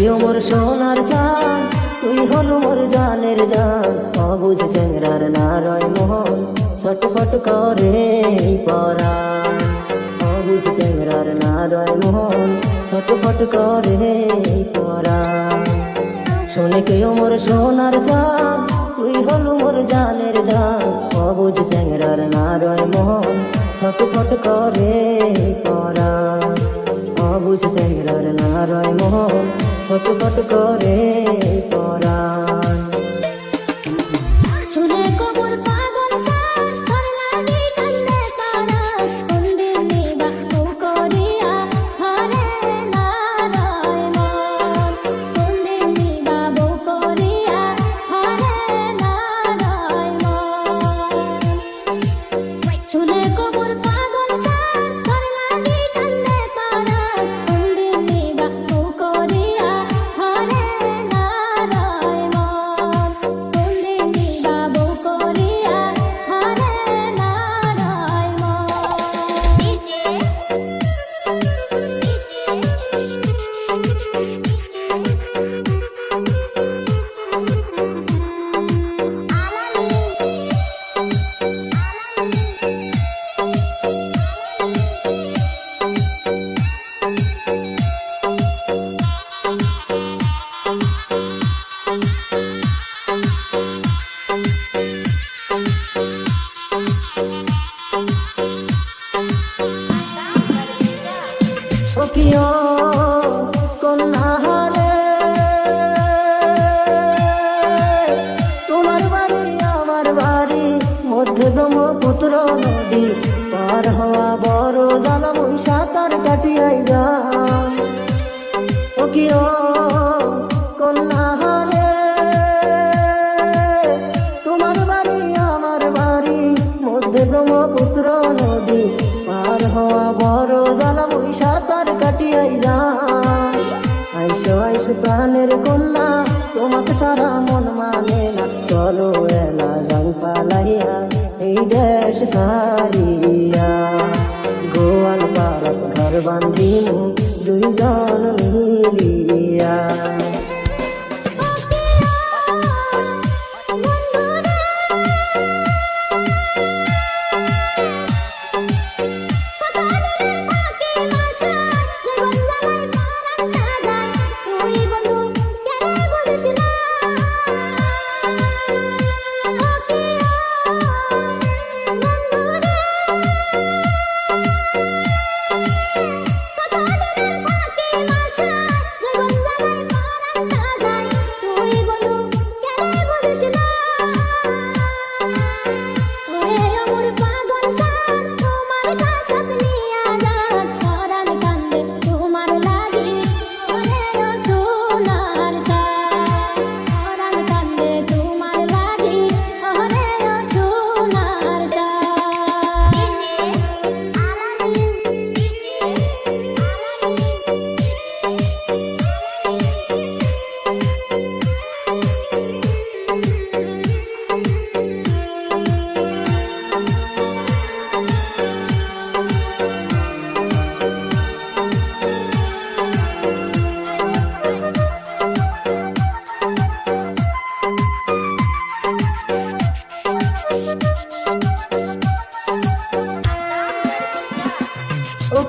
কি মোর সোনার জান তুই হলো মোর জানের জান, অবুঝ চেংরার নারয় মোহন, ছটফট করে পরা অবুঝ চেংরার নারয় মোহন, ছটফট করে পরা শুনে কি মোর সোনার জান তুই হলো মোর জানের জান, অবুঝ চেংরার নারয় মোহন, ছটফট করে মোহন ছটফট করে পরাণ ব্রহ্মপুত্র নদী পার হওয়া বড় জানা মুই সাঁতার কাটিয়াই যা ও কিয় কন্যাহারে, তোমার বাড়ি আমার বাড়ি, মধ্যে ব্রহ্মপুত্র নদী পার হওয়া বড় জানা মুই সাঁতার কাটিয়াই যা আইসো আইসো প্রাণের কন্যা, তোমাকে সারা মন মানে না। চলো, এলা যাই পালাইয়া, এই দেশ সারিয়া গোয়াল পালক ঘর বান্ধিমু দুইজন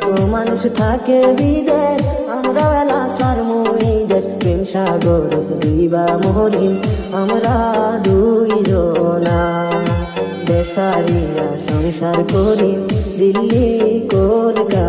কত মানুষ থাকে বিদের আমরা এলা সার মুইদের প্রেম সাগর দিবা মহরিম আমরা দুই জনা বেসারিয়া সংসার করি, দিল্লি, কলকাতা।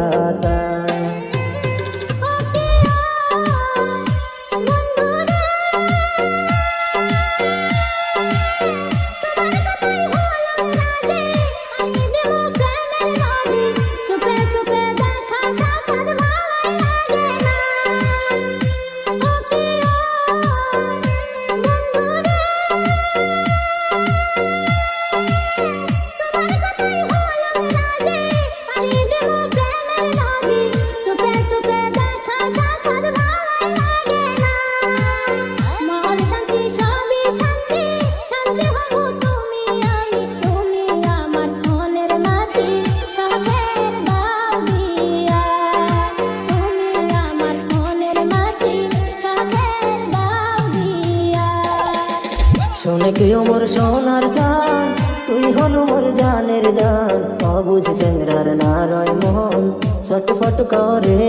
কেউ মোর সোনার জান তুই হলো মোর জানের জান। অবুঝ চেংরার নারয় মোহন ছটফট করে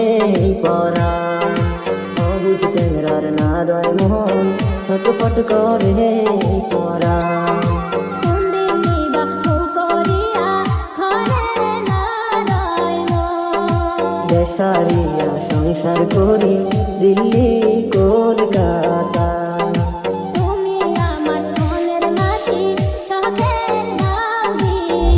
পরা। অবুঝ চেংরার নারয় মোহন ছটফট করে পরা। দেশারিয়া সংসার করি দিল্লি কলকাতা।